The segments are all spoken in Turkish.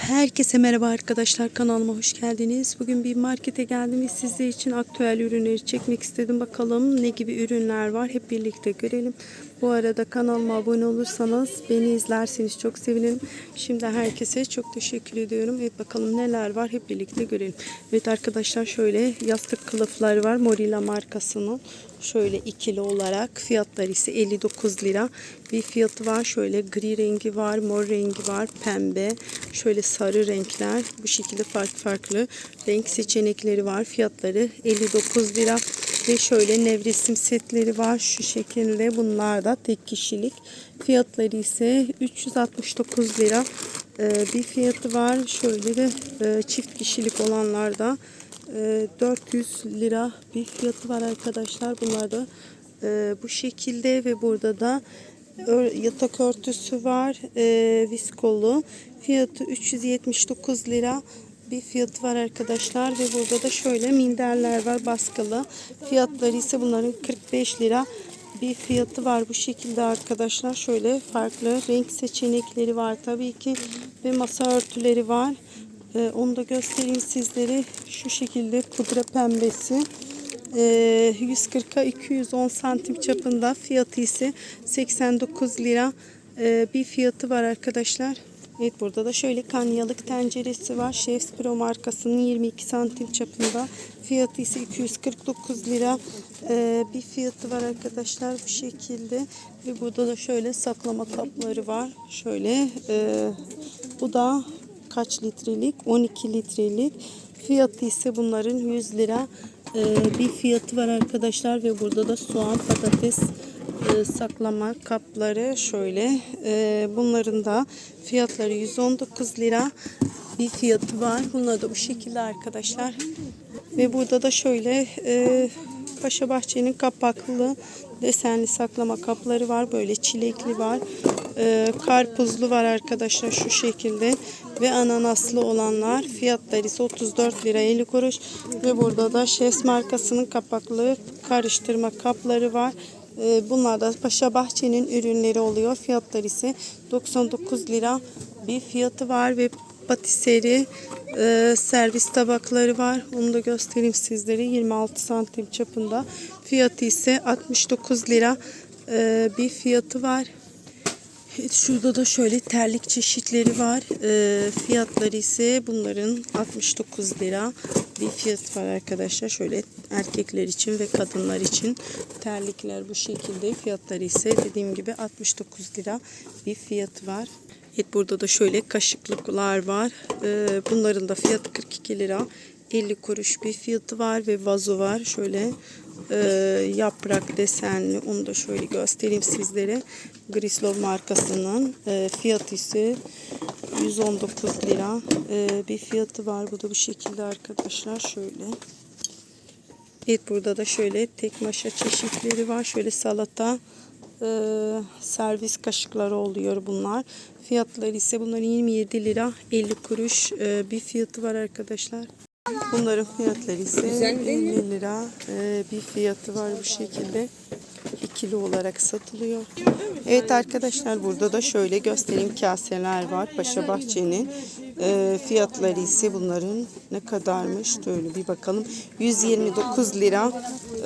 Herkese merhaba arkadaşlar kanalıma hoş geldiniz. Bugün bir markete geldim ve sizler için aktüel ürünleri çekmek istedim. Bakalım ne gibi ürünler var hep birlikte görelim. Bu arada kanalıma abone olursanız beni izlerseniz çok sevinirim. Şimdi herkese çok teşekkür ediyorum. Evet bakalım neler var hep birlikte görelim. Evet arkadaşlar şöyle yastık kılıfları var Morilla markasının. Şöyle ikili olarak fiyatları ise 59 lira. Bir fiyatı var. Şöyle gri rengi var, mor rengi var, pembe, şöyle sarı renkler. Bu şekilde farklı farklı renk seçenekleri var. Fiyatları 59 lira. Ve şöyle nevresim setleri var. Şu şekilde bunlar da tek kişilik. Fiyatları ise 369 lira. Ee, bir fiyatı var. Şöyle de e, çift kişilik olanlarda e, 400 lira bir fiyatı var arkadaşlar. Bunlar da e, bu şekilde ve burada da yatak örtüsü var. E, viskolu. Fiyatı 379 lira bir fiyatı var arkadaşlar ve burada da şöyle minderler var baskılı. Fiyatları ise bunların 45 lira bir fiyatı var bu şekilde arkadaşlar. Şöyle farklı renk seçenekleri var tabii ki ve masa örtüleri var. Ee, onu da göstereyim sizlere. Şu şekilde pudra pembesi. Ee, 140'a 210 santim çapında fiyatı ise 89 lira Ee, bir fiyatı var arkadaşlar. Evet burada da şöyle kanyalık tenceresi var. Chefs Pro markasının 22 santim çapında. Fiyatı ise 249 lira. Ee, bir fiyatı var arkadaşlar bu şekilde. Ve burada da şöyle saklama kapları var. Şöyle e, bu da kaç litrelik? 12 litrelik. Fiyatı ise bunların 100 lira. Ee, bir fiyatı var arkadaşlar ve burada da soğan patates e, saklama kapları şöyle. E, bunların da fiyatları 119 lira bir fiyatı var. Bunlar da bu şekilde arkadaşlar. Ve burada da şöyle e, Paşa Bahçe'nin kapaklı desenli saklama kapları var. Böyle çilekli var. E, karpuzlu var arkadaşlar şu şekilde. Ve ananaslı olanlar. Fiyatları ise 34 lira 50 kuruş. Ve burada da Şes markasının kapaklı karıştırma kapları var. Ee, Bunlar da Paşa Bahçe'nin ürünleri oluyor. Fiyatları ise 99 lira bir fiyatı var ve patiseri e, servis tabakları var. Onu da göstereyim sizlere. 26 santim çapında. Fiyatı ise 69 lira e, bir fiyatı var. Evet, Şurada da şöyle terlik çeşitleri var. Ee, fiyatları ise bunların 69 lira bir fiyat var arkadaşlar. Şöyle erkekler için ve kadınlar için terlikler bu şekilde. Fiyatları ise dediğim gibi 69 lira bir fiyatı var. Evet burada da şöyle kaşıklıklar var. Ee, bunların da fiyatı 42 lira. 50 kuruş bir fiyatı var ve vazo var. Şöyle e, yaprak desenli. Onu da şöyle göstereyim sizlere. Grislov markasının e, fiyatı ise 119 lira e, bir fiyatı var. Bu da bu şekilde arkadaşlar. Şöyle. Evet burada da şöyle tek maşa çeşitleri var. Şöyle salata e, servis kaşıkları oluyor bunlar. Fiyatları ise bunların 27 lira 50 kuruş e, bir fiyatı var arkadaşlar. Bunların fiyatları ise 50 lira e, bir fiyatı var bu şekilde. ikili olarak satılıyor. Evet arkadaşlar burada da şöyle göstereyim kaseler var. Paşa Bahçe'nin e, fiyatları ise bunların ne kadarmış? Şöyle bir bakalım. 129 lira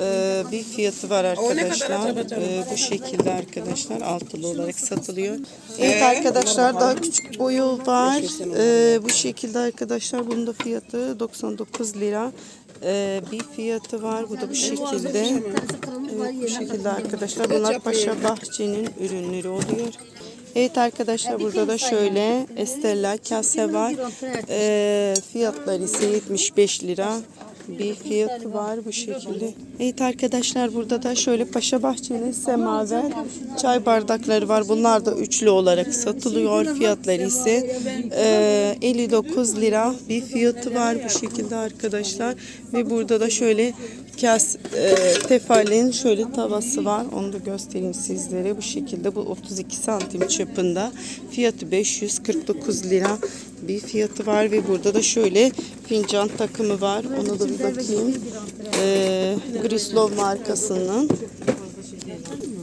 e, bir fiyatı var arkadaşlar. E, bu şekilde arkadaşlar altılı olarak satılıyor. Evet arkadaşlar daha küçük boyu var. E, bu şekilde arkadaşlar bunun da fiyatı 99 lira. E, bir fiyatı var. Bu da bu şekilde. Evet, bu şekilde arkadaşlar. Bunlar Paşa Bahçe'nin ürünleri oluyor. Evet arkadaşlar burada da şöyle Estella kase var. Ee, fiyatları ise 75 lira. Bir fiyatı var bu şekilde. Evet arkadaşlar burada da şöyle Paşa Bahçe'nin semaver çay bardakları var. Bunlar da üçlü olarak satılıyor. Fiyatları ise e, 59 lira bir fiyatı var bu şekilde arkadaşlar. Ve burada da şöyle kas e, tefalin şöyle tavası var. Onu da göstereyim sizlere. Bu şekilde bu 32 santim çapında. Fiyatı 549 lira bir fiyatı var ve burada da şöyle fincan takımı var. Ona da bir bakayım. E, Grislov markasının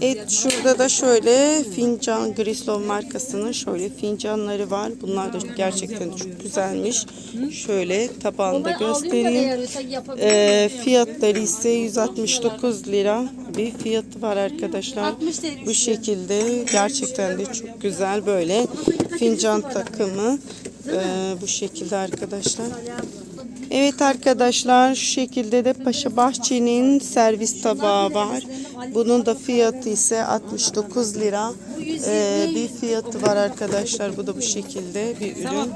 Evet şurada da şöyle fincan Grislov markasının şöyle fincanları var. Bunlar da gerçekten çok güzelmiş. Şöyle tabağında göstereyim. Ee, fiyatları ise 169 lira bir fiyatı var arkadaşlar. Bu şekilde gerçekten de çok güzel böyle fincan takımı ee, bu şekilde arkadaşlar. Evet arkadaşlar şu şekilde de Paşa Bahçe'nin servis tabağı var. Bunun da fiyatı ise 69 lira. Ee, bir fiyatı var arkadaşlar. Bu da bu şekilde bir ürün.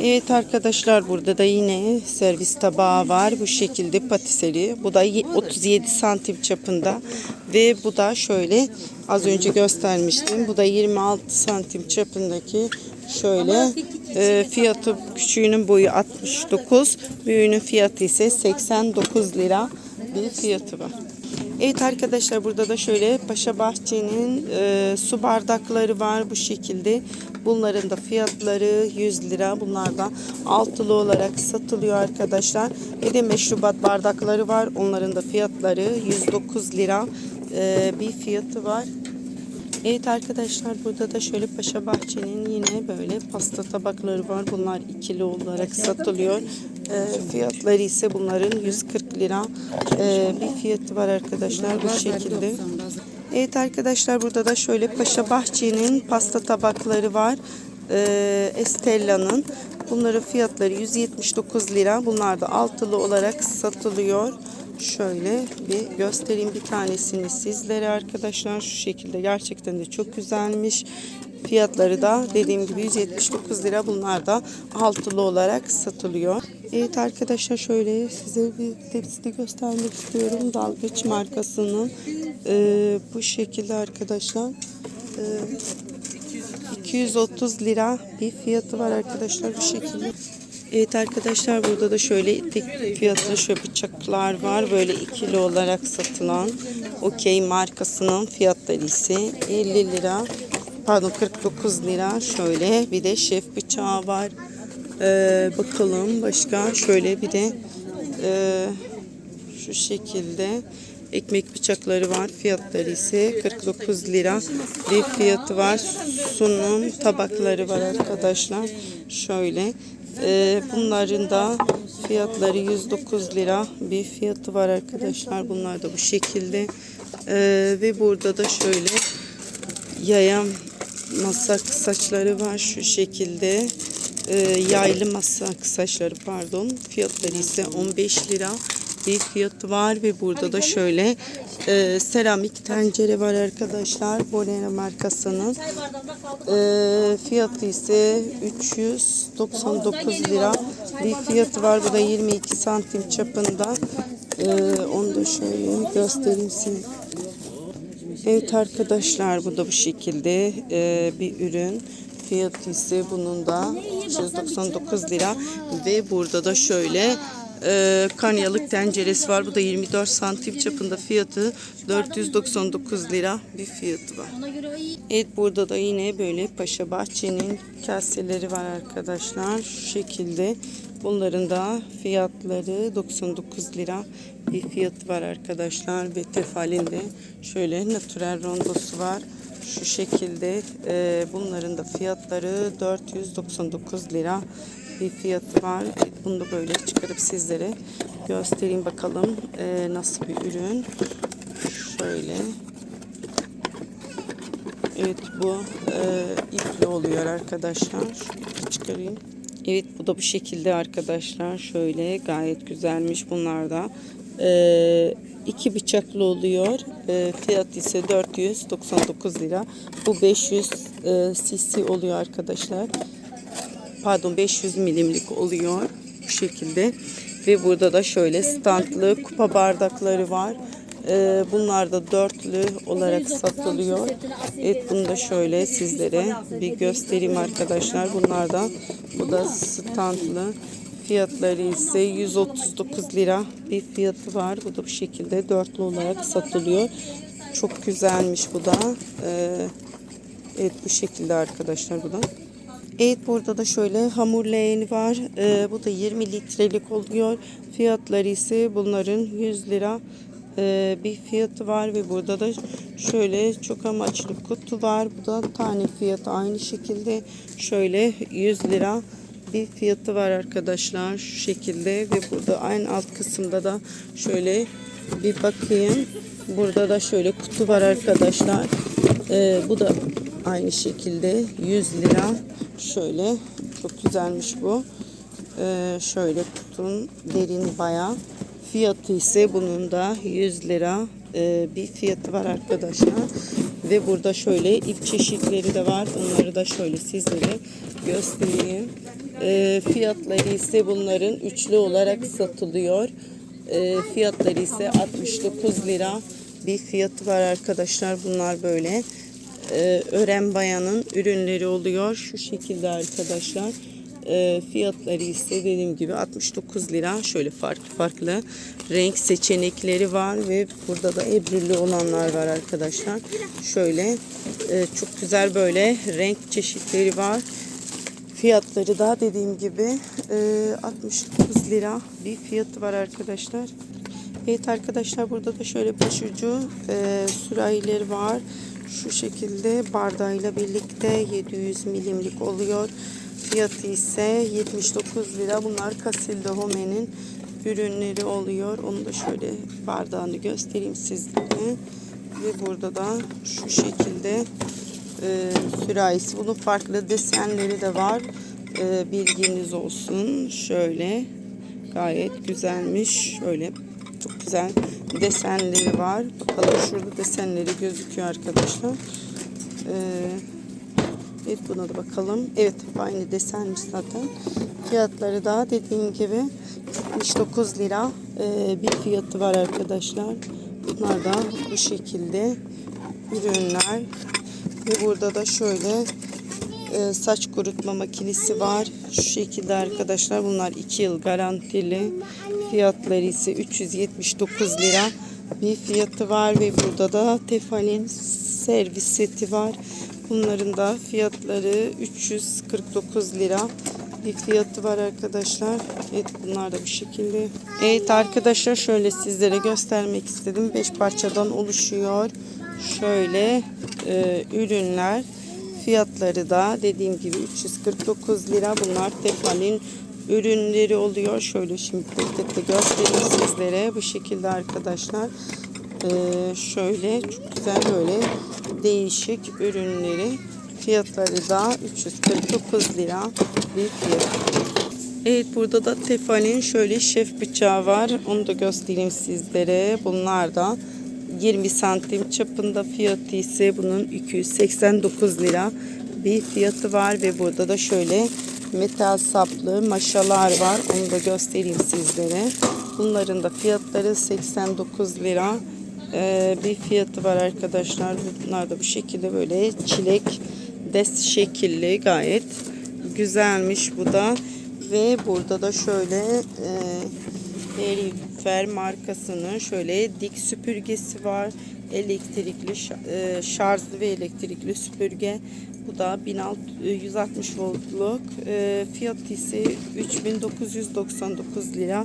Evet arkadaşlar burada da yine servis tabağı var. Bu şekilde patiseri. Bu da ye- 37 santim çapında. Ve bu da şöyle az önce göstermiştim. Bu da 26 santim çapındaki şöyle e, fiyatı küçüğünün boyu 69. Büyüğünün fiyatı ise 89 lira bir fiyatı var. Evet arkadaşlar burada da şöyle Paşa Bahçe'nin e, su bardakları var bu şekilde. Bunların da fiyatları 100 lira. Bunlar da altılı olarak satılıyor arkadaşlar. Bir de meşrubat bardakları var. Onların da fiyatları 109 lira e, bir fiyatı var. Evet arkadaşlar burada da şöyle Paşa Bahçe'nin yine böyle pasta tabakları var. Bunlar ikili olarak satılıyor. Ee, fiyatları ise bunların 140 lira ee, bir fiyatı var arkadaşlar bu şekilde. Evet arkadaşlar burada da şöyle Paşa Bahçe'nin pasta tabakları var. Ee, Estella'nın. Bunların fiyatları 179 lira. Bunlar da altılı olarak satılıyor. Şöyle bir göstereyim bir tanesini sizlere arkadaşlar. Şu şekilde gerçekten de çok güzelmiş. Fiyatları da dediğim gibi 179 lira. Bunlar da altılı olarak satılıyor. Evet arkadaşlar şöyle size bir tepsi de göstermek istiyorum. Dalgıç markasının Ee, bu şekilde arkadaşlar. Ee, 230 lira bir fiyatı var arkadaşlar bu şekilde. Evet arkadaşlar burada da şöyle tek fiyatlı şöyle bıçaklar var. Böyle ikili olarak satılan Okey markasının fiyatları ise 50 lira. Pardon 49 lira. Şöyle bir de şef bıçağı var. Ee, bakalım başka şöyle bir de e, şu şekilde ekmek bıçakları var. Fiyatları ise 49 lira bir fiyatı var. Sunum tabakları var arkadaşlar. Şöyle. Ee, bunların da fiyatları 109 lira bir fiyatı var arkadaşlar. Bunlar da bu şekilde. Ee, ve burada da şöyle yayan masa saçları var şu şekilde. Ee, yaylı masa saçları pardon. Fiyatları ise 15 lira bir fiyatı var ve burada da şöyle e, seramik tencere var arkadaşlar. Bolera markasının. E, fiyatı ise 399 lira bir fiyatı var. Bu da 22 santim çapında. E, onu da şöyle göstereyim size. Evet arkadaşlar bu da bu şekilde e, bir ürün. Fiyatı ise bunun da 199 lira ve burada da şöyle e, kanyalık tenceresi var. Bu da 24 santim çapında fiyatı 499 lira bir fiyatı var. Evet burada da yine böyle Paşa Bahçe'nin kaseleri var arkadaşlar. Şu şekilde. Bunların da fiyatları 99 lira bir fiyatı var arkadaşlar. Ve tefalinde şöyle natürel rondosu var. Şu şekilde e, bunların da fiyatları 499 lira bir fiyatı var. Bunu da böyle çıkarıp sizlere göstereyim bakalım e, nasıl bir ürün. Şöyle. Evet bu e, ipli oluyor arkadaşlar. Şöyle çıkarayım. Evet bu da bu şekilde arkadaşlar. Şöyle gayet güzelmiş bunlar da. E, iki bıçaklı oluyor. E, fiyat ise 499 lira. Bu 500 e, cc oluyor arkadaşlar. Pardon 500 milimlik oluyor bu şekilde. Ve burada da şöyle standlı kupa bardakları var. Ee, bunlar da dörtlü olarak satılıyor. Evet bunu da şöyle sizlere bir göstereyim arkadaşlar. Bunlar da bu da standlı. Fiyatları ise 139 lira bir fiyatı var. Bu da bu şekilde dörtlü olarak satılıyor. Çok güzelmiş bu da. Ee, evet bu şekilde arkadaşlar bu da. Evet burada da şöyle hamur leğeni var. Ee, bu da 20 litrelik oluyor. Fiyatları ise bunların 100 lira e, bir fiyatı var ve burada da şöyle çok amaçlı kutu var. Bu da tane fiyatı aynı şekilde şöyle 100 lira bir fiyatı var arkadaşlar şu şekilde ve burada aynı alt kısımda da şöyle bir bakayım. Burada da şöyle kutu var arkadaşlar. Ee, bu da aynı şekilde 100 lira. Şöyle çok güzelmiş bu. Ee, şöyle kutunun derin bayağı. Fiyatı ise bunun da 100 lira Ee, bir fiyatı var arkadaşlar. Ve burada şöyle ip çeşitleri de var. Onları da şöyle sizlere göstereyim. Ee, fiyatları ise bunların üçlü olarak satılıyor. Ee, fiyatları ise 69 lira bir fiyatı var arkadaşlar. Bunlar böyle e, ören bayanın ürünleri oluyor. Şu şekilde arkadaşlar. E, fiyatları ise dediğim gibi 69 lira. Şöyle farklı farklı renk seçenekleri var ve burada da ebrülü olanlar var arkadaşlar. Şöyle e, çok güzel böyle renk çeşitleri var. Fiyatları da dediğim gibi e, 69 lira bir fiyatı var arkadaşlar. Evet arkadaşlar burada da şöyle başucu e, sürahileri var. Şu şekilde bardağıyla birlikte 700 milimlik oluyor. Fiyatı ise 79 lira. Bunlar Casilda Home'nin ürünleri oluyor. Onu da şöyle bardağını göstereyim sizlere. Ve burada da şu şekilde e, sürahisi. Bunun farklı desenleri de var. E, bilginiz olsun. Şöyle gayet güzelmiş. Şöyle güzel desenleri var. Bakalım şurada desenleri gözüküyor arkadaşlar. E, evet buna da bakalım. Evet aynı desenmiş zaten. Fiyatları da dediğim gibi 79 lira e, bir fiyatı var arkadaşlar. Bunlar da bu şekilde ürünler. Ve burada da şöyle e, saç kurutma makinesi var. Şu şekilde arkadaşlar bunlar 2 yıl garantili. Fiyatları ise 379 lira bir fiyatı var ve burada da Tefal'in servis seti var. Bunların da fiyatları 349 lira bir fiyatı var arkadaşlar. Evet bunlar da bu şekilde. Evet arkadaşlar şöyle sizlere göstermek istedim. 5 parçadan oluşuyor. Şöyle e, ürünler. Fiyatları da dediğim gibi 349 lira. Bunlar Tefal'in ürünleri oluyor. Şöyle şimdi tek tek de göstereyim sizlere. Bu şekilde arkadaşlar. Ee, şöyle çok güzel böyle değişik ürünleri. Fiyatları da 349 lira bir fiyat. Evet burada da Tefal'in şöyle şef bıçağı var. Onu da göstereyim sizlere. Bunlar da 20 santim çapında fiyatı ise bunun 289 lira bir fiyatı var ve burada da şöyle metal saplı maşalar var. Onu da göstereyim sizlere. Bunların da fiyatları 89 lira ee, bir fiyatı var arkadaşlar. Bunlar da bu şekilde böyle çilek des şekilli gayet güzelmiş bu da. Ve burada da şöyle e, Erifer markasının şöyle dik süpürgesi var. Elektrikli e, şarjlı ve elektrikli süpürge. Bu da 1660 voltluk. E, fiyatı ise 3999 lira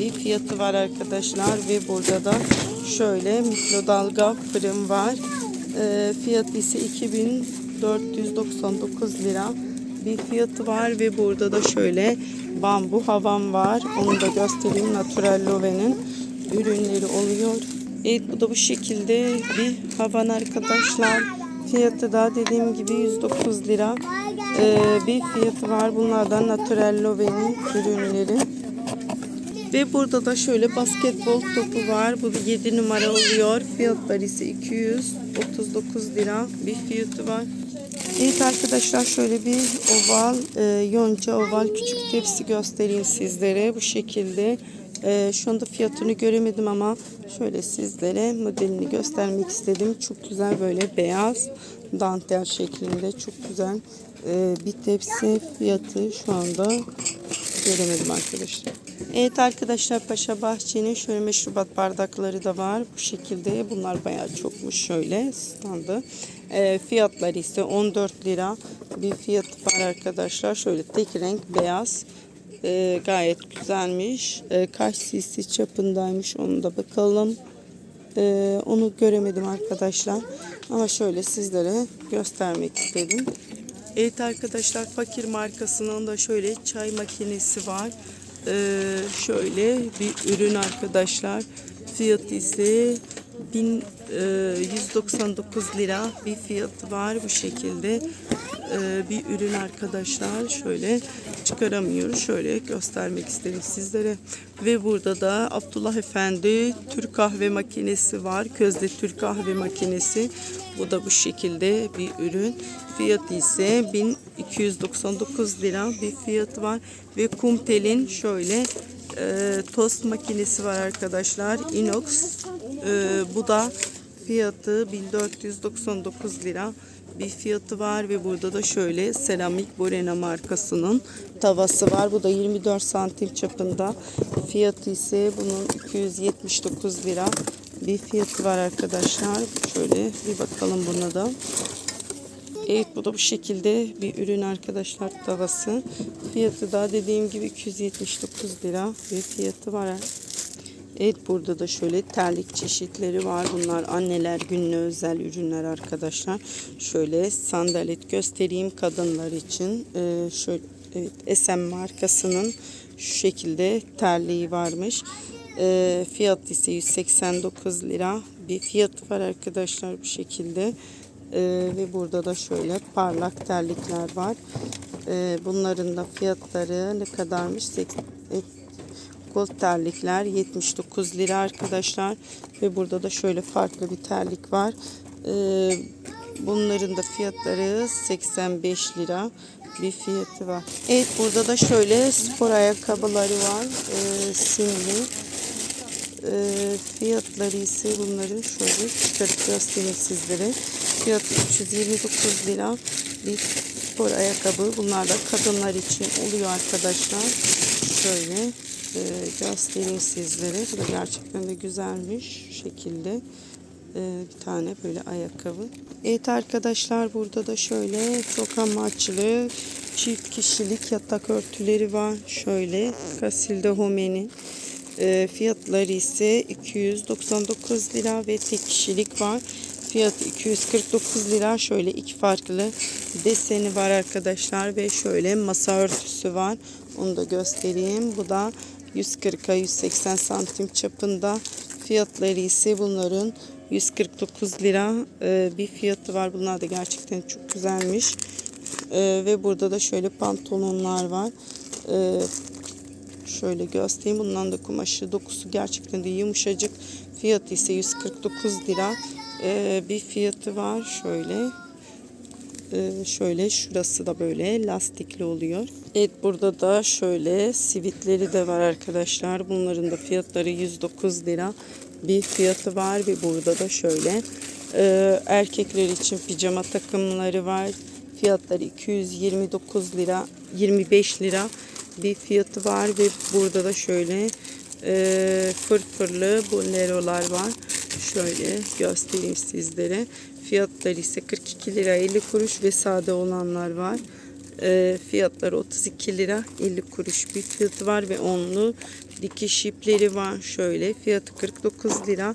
bir fiyatı var arkadaşlar ve burada da şöyle mikrodalga fırın var. E, fiyatı ise 2499 lira bir fiyatı var ve burada da şöyle bambu havan var. Onu da göstereyim. Natural Love'nin ürünleri oluyor. Evet bu da bu şekilde bir havan arkadaşlar. Fiyatı da dediğim gibi 109 lira ee, bir fiyatı var. Bunlardan Natural Love'nin ürünleri. Ve burada da şöyle basketbol topu var. Bu 7 numara oluyor. Fiyatları ise 239 lira bir fiyatı var. Evet arkadaşlar şöyle bir oval, e, yonca oval küçük tepsi göstereyim sizlere. Bu şekilde. E, şu anda fiyatını göremedim ama şöyle sizlere modelini göstermek istedim. Çok güzel böyle beyaz dantel şeklinde çok güzel e, bir tepsi fiyatı şu anda göremedim arkadaşlar. Evet arkadaşlar Paşa Bahçe'nin şöyle meşrubat bardakları da var. Bu şekilde bunlar bayağı çokmuş şöyle standı. E, fiyatları ise 14 lira bir fiyatı var arkadaşlar. Şöyle tek renk beyaz. E, gayet güzelmiş. E, kaç cc çapındaymış onu da bakalım. Ee, onu göremedim arkadaşlar. Ama şöyle sizlere göstermek istedim. Evet arkadaşlar fakir markasının da şöyle çay makinesi var. Ee, şöyle bir ürün arkadaşlar. Fiyatı ise 1199 lira bir fiyatı var bu şekilde. Bir ürün arkadaşlar şöyle çıkaramıyoruz. Şöyle göstermek istedim sizlere. Ve burada da Abdullah Efendi Türk kahve makinesi var. Közde Türk kahve makinesi. Bu da bu şekilde bir ürün. Fiyatı ise 1299 lira bir fiyatı var. Ve Kumtel'in şöyle e, tost makinesi var arkadaşlar. Inox. E, bu da fiyatı 1499 lira bir fiyatı var ve burada da şöyle seramik Borena markasının tavası var. Bu da 24 santim çapında. Fiyatı ise bunun 279 lira bir fiyatı var arkadaşlar. Şöyle bir bakalım buna da. Evet bu da bu şekilde bir ürün arkadaşlar tavası. Fiyatı da dediğim gibi 279 lira bir fiyatı var. Evet burada da şöyle terlik çeşitleri var. Bunlar anneler gününe özel ürünler arkadaşlar. Şöyle sandalet göstereyim kadınlar için. Ee, şöyle evet, SM markasının şu şekilde terliği varmış. Ee, fiyat ise 189 lira bir fiyatı var arkadaşlar bu şekilde. Ee, ve burada da şöyle parlak terlikler var. Ee, bunların da fiyatları ne kadarmış? Gold terlikler 79 lira arkadaşlar. Ve burada da şöyle farklı bir terlik var. Ee, bunların da fiyatları 85 lira bir fiyatı var. Evet burada da şöyle spor ayakkabıları var. Ee, simli. Ee, fiyatları ise bunların şöyle çıkarıp göstereyim sizlere. Fiyatı 329 lira bir spor ayakkabı. Bunlar da kadınlar için oluyor arkadaşlar. Şöyle e, göstereyim sizlere. Bu da gerçekten de güzelmiş. Şekilde e, bir tane böyle ayakkabı. Evet arkadaşlar burada da şöyle çok amaçlı çift kişilik yatak örtüleri var. Şöyle Casilde Home'nin e, fiyatları ise 299 lira ve tek kişilik var. Fiyatı 249 lira. Şöyle iki farklı deseni var arkadaşlar ve şöyle masa örtüsü var. Onu da göstereyim. Bu da 140'a 180 santim çapında. Fiyatları ise bunların 149 lira e, bir fiyatı var. Bunlar da gerçekten çok güzelmiş. E, ve burada da şöyle pantolonlar var. E, şöyle göstereyim. Bundan da kumaşı dokusu gerçekten de yumuşacık. Fiyatı ise 149 lira bir fiyatı var. Şöyle ee, şöyle şurası da böyle lastikli oluyor. Evet burada da şöyle sivitleri de var arkadaşlar. Bunların da fiyatları 109 lira bir fiyatı var ve burada da şöyle e, erkekler için pijama takımları var. Fiyatları 229 lira 25 lira bir fiyatı var ve burada da şöyle e, fırfırlı bonerolar var. Şöyle göstereyim sizlere. Fiyatları ise 42 lira 50 kuruş ve sade olanlar var. E, fiyatları 32 lira 50 kuruş bir fiyatı var ve onlu dikiş ipleri var. Şöyle fiyatı 49 lira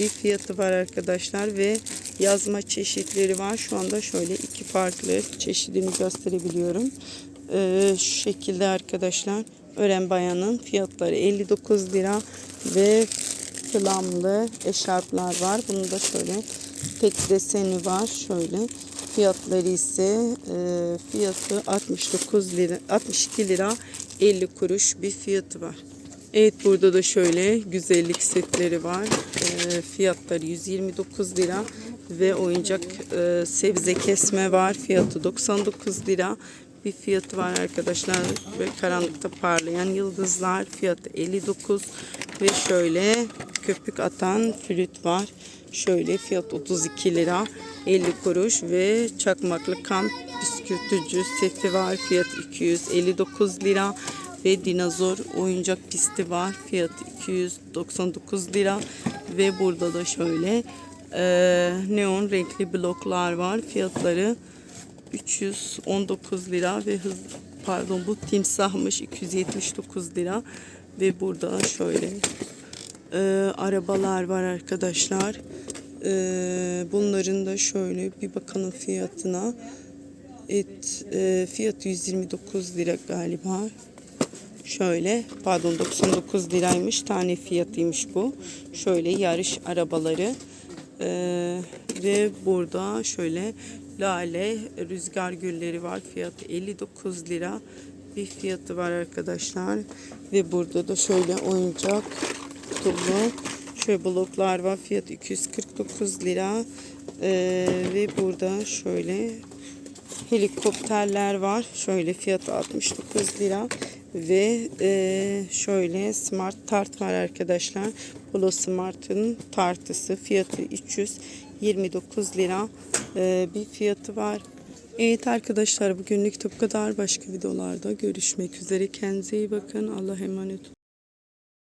bir fiyatı var arkadaşlar ve yazma çeşitleri var. Şu anda şöyle iki farklı çeşidini gösterebiliyorum. E, şu şekilde arkadaşlar. Ören bayanın fiyatları 59 lira ve kılamlı eşarplar var. Bunu da şöyle tek deseni var. Şöyle fiyatları ise e, fiyatı 69 lira 62 lira 50 kuruş bir fiyatı var. Evet burada da şöyle güzellik setleri var. E, fiyatları 129 lira ve oyuncak e, sebze kesme var. Fiyatı 99 lira bir fiyatı var arkadaşlar ve karanlıkta parlayan yıldızlar fiyatı 59 ve şöyle köpük atan flüt var. Şöyle fiyat 32 lira 50 kuruş ve çakmaklı kamp bisküvitücü seti var. Fiyat 259 lira ve dinozor oyuncak pisti var. Fiyatı 299 lira ve burada da şöyle e, neon renkli bloklar var. Fiyatları 319 lira ve hız pardon bu timsahmış 279 lira ve burada şöyle e, arabalar var arkadaşlar. E, bunların da şöyle bir bakalım fiyatına. Et e, fiyatı 129 lira galiba. Şöyle pardon 99 liraymış tane fiyatıymış bu. Şöyle yarış arabaları. Ee, ve burada şöyle lale rüzgar gülleri var. Fiyatı 59 lira bir fiyatı var arkadaşlar. Ve burada da şöyle oyuncak dolu şöyle bloklar var. Fiyatı 249 lira. Ee, ve burada şöyle helikopterler var. Şöyle fiyatı 69 lira ve e, şöyle smart tart var arkadaşlar. Polo Smart'ın tartısı fiyatı 329 lira e, bir fiyatı var. Evet arkadaşlar bugünlük bu kadar. Başka videolarda görüşmek üzere. Kendinize iyi bakın. Allah'a emanet olun.